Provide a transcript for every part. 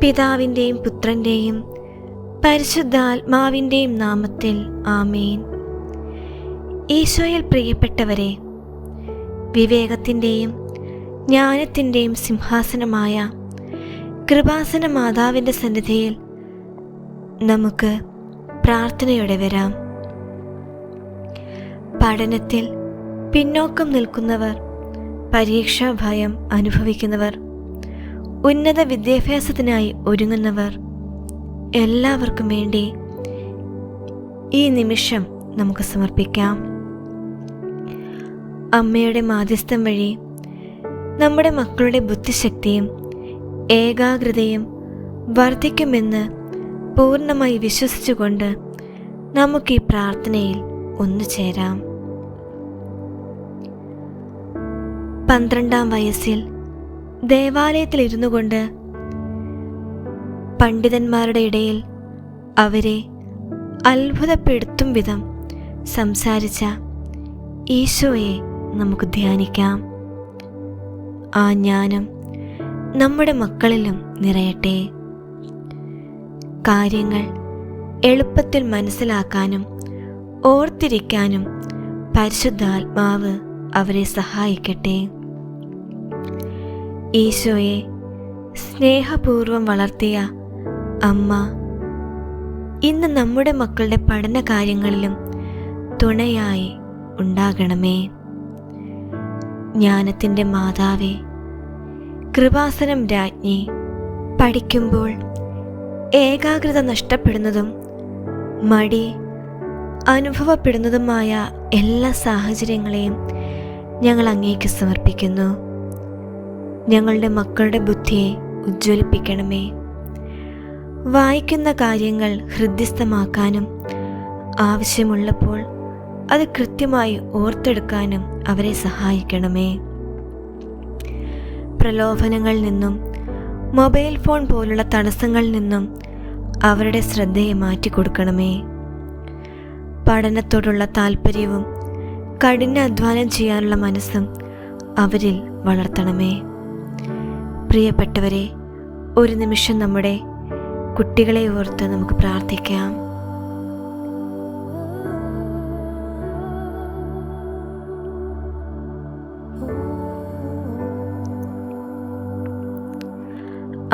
പിതാവിന്റെയും പുത്രന്റെയും പരിശുദ്ധാത്മാവിന്റെയും നാമത്തിൽ ആമേൻ. ഈശോയിൽ പ്രിയപ്പെട്ടവരെ വിവേകത്തിന്റെയും ജ്ഞാനത്തിന്റെയും സിംഹാസനമായ കൃപാസന മാതാവിന്റെ സന്നിധിയിൽ നമുക്ക് പ്രാർത്ഥനയോടെ വരാം. പഠനത്തിൽ പിന്നോക്കം നിൽക്കുന്നവർ പരീക്ഷാഭയം അനുഭവിക്കുന്നവർ ഉന്നത വിദ്യാഭ്യാസത്തിനായി ഒരുങ്ങുന്നവർ എല്ലാവർക്കും വേണ്ടി ഈ നിമിഷം നമുക്ക് സമർപ്പിക്കാം. അമ്മയുടെ മാധ്യസ്ഥം വഴി നമ്മുടെ മക്കളുടെ ബുദ്ധിശക്തിയും ഏകാഗ്രതയും വർദ്ധിക്കുമെന്ന് പൂർണമായി വിശ്വസിച്ചുകൊണ്ട് നമുക്ക് ഈ പ്രാർത്ഥനയിൽ ഒന്നു ചേരാം. പന്ത്രണ്ടാം വയസ്സിൽ ദേവാലയത്തിൽ ഇരുന്നു കൊണ്ട് പണ്ഡിതന്മാരുടെ ഇടയിൽ അവരെ അത്ഭുതപ്പെടുത്തും വിധം സംസാരിച്ച ഈശോയെ നമുക്ക് ധ്യാനിക്കാം. ആ ജ്ഞാനം നമ്മുടെ മക്കളിലും നിറയട്ടെ. കാര്യങ്ങൾ എളുപ്പത്തിൽ മനസ്സിലാക്കാനും ഓർത്തിരിക്കാനും പരിശുദ്ധാത്മാവ് അവരെ സഹായിക്കട്ടെ. ഈശോയെ സ്നേഹപൂർവം വളർത്തിയ അമ്മ ഇന്ന് നമ്മുടെ മക്കളുടെ പഠന കാര്യങ്ങളിലും തുണയായി ഉണ്ടാകണമേ. ജ്ഞാനത്തിന്റെ മാതാവേ കൃപാസനം രാജ്ഞി പഠിക്കുമ്പോൾ ഏകാഗ്രത നഷ്ടപ്പെടുന്നതും മടി അനുഭവപ്പെടുന്നതുമായ എല്ലാ സാഹചര്യങ്ങളെയും ഞങ്ങൾ അങ്ങേക്ക് സമർപ്പിക്കുന്നു. ഞങ്ങളുടെ മക്കളുടെ ബുദ്ധിയെ ഉജ്ജ്വലിപ്പിക്കണമേ. വായിക്കുന്ന കാര്യങ്ങൾ ഹൃദ്യസ്ഥമാക്കാനും ആവശ്യമുള്ളപ്പോൾ അത് കൃത്യമായി ഓർത്തെടുക്കാനും അവരെ സഹായിക്കണമേ. പ്രലോഭനങ്ങളിൽ നിന്നും മൊബൈൽ ഫോൺ പോലുള്ള തടസ്സങ്ങളിൽ നിന്നും അവരുടെ ശ്രദ്ധയെ മാറ്റിക്കൊടുക്കണമേ. പഠനത്തോടുള്ള താല്പര്യവും കഠിന അധ്വാനം ചെയ്യാനുള്ള മനസ്സും അവരിൽ വളർത്തണമേ. പ്രിയപ്പെട്ടവരെ ഒരു നിമിഷം നമ്മുടെ കുട്ടികളെ ഓർത്ത് നമുക്ക് പ്രാർത്ഥിക്കാം.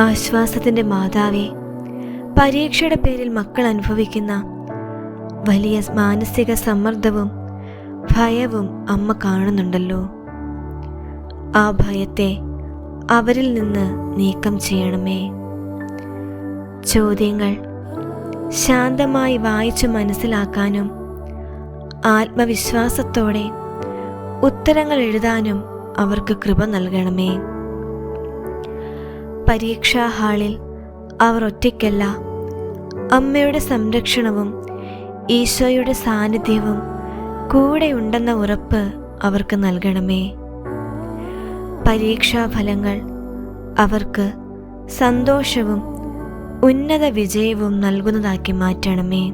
ആശ്വാസത്തിന്റെ മാതാവേ പരീക്ഷയുടെ പേരിൽ മക്കൾ അനുഭവിക്കുന്ന വലിയ മാനസിക സമ്മർദ്ദവും ഭയവും അമ്മ കാണുന്നുണ്ടല്ലോ. ആ ഭയത്തെ അവരിൽ നിന്ന് നീക്കം ചെയ്യണമേ. ചോദ്യങ്ങൾ ശാന്തമായി വായിച്ചു മനസ്സിലാക്കാനും ആത്മവിശ്വാസത്തോടെ ഉത്തരങ്ങൾ എഴുതാനും അവർക്ക് കൃപ നൽകണമേ. പരീക്ഷാ ഹാളിൽ അവർ ഒറ്റയ്ക്കല്ല അമ്മയുടെ സംരക്ഷണവും ഈശോയുടെ സാന്നിധ്യവും കൂടെയുണ്ടെന്ന ഉറപ്പ് അവർക്ക് നൽകണമേ. പരീക്ഷാഫലങ്ങൾ. അവർക്ക് സന്തോഷവും ഉന്നത വിജയവും നൽകുന്നതാക്കി മാറ്റണമേ.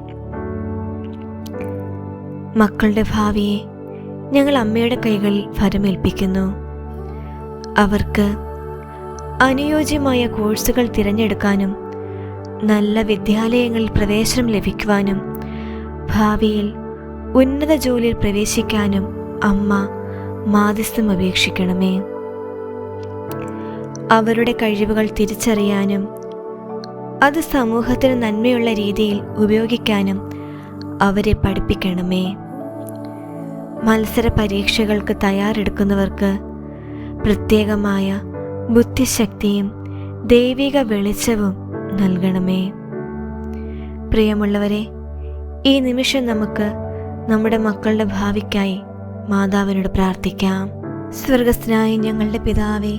മക്കളുടെ ഭാവിയെ ഞങ്ങൾ അമ്മയുടെ കൈകളിൽ ഫലമേൽപ്പിക്കുന്നു അവർക്ക് അനുയോജ്യമായ കോഴ്സുകൾ തിരഞ്ഞെടുക്കാനും നല്ല വിദ്യാലയങ്ങളിൽ പ്രവേശനം ലഭിക്കുവാനും ഭാവിയിൽ ഉന്നത ജോലിയിൽ പ്രവേശിക്കാനും അമ്മ മാധ്യസ്ഥം അപേക്ഷിക്കണമേ. അവരുടെ കഴിവുകൾ തിരിച്ചറിയാനും അത് സമൂഹത്തിന് നന്മയുള്ള രീതിയിൽ ഉപയോഗിക്കാനും അവരെ പഠിപ്പിക്കണമേ. മത്സര പരീക്ഷകൾക്ക് തയ്യാറെടുക്കുന്നവർക്ക് പ്രത്യേകമായ ബുദ്ധിശക്തിയും ദൈവിക വെളിച്ചവും നൽകണമേ. പ്രിയമുള്ളവരെ ഈ നിമിഷം നമുക്ക് നമ്മുടെ മക്കളുടെ ഭാവിക്കായി മാതാവിനോട് പ്രാർത്ഥിക്കാം. സ്വർഗസ്ഥനായ ഞങ്ങളുടെ പിതാവേ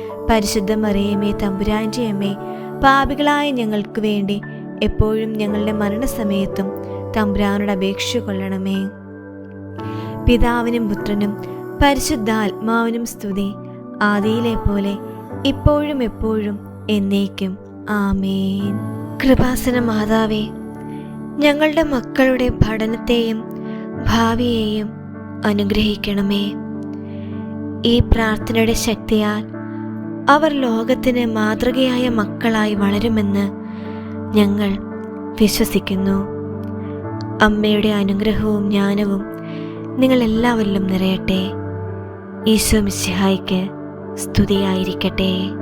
പരിശുദ്ധ മറിയമേ തമ്പുരാന്റെ അമ്മേ പാപികളായ ഞങ്ങൾക്ക് വേണ്ടി എപ്പോഴും ഞങ്ങളുടെ മരണസമയത്തും തമ്പുരാനോട് അപേക്ഷ കൊള്ളണമേ. പിതാവിനും പുത്രനും പരിശുദ്ധാത്മാവിനും സ്തുതി ആദിയിലെ പോലെ ഇപ്പോഴും എപ്പോഴും എന്നേക്കും. ആമേൻ. കൃപാസന മാതാവേ ഞങ്ങളുടെ മക്കളുടെ പഠനത്തെയും ഭാവിയെയും അനുഗ്രഹിക്കണമേ. ഈ പ്രാർത്ഥനയുടെ ശക്തിയാൽ അവർ ലോകത്തിന് മാതൃകയായ മക്കളായി വളരുമെന്ന് ഞങ്ങൾ വിശ്വസിക്കുന്നു. അമ്മയുടെ അനുഗ്രഹവും ജ്ഞാനവും നിങ്ങൾ എല്ലാവരിലും നിറയട്ടെ. ഈശോ മിശിഹായ്ക്ക് സ്തുതിയായിരിക്കട്ടെ.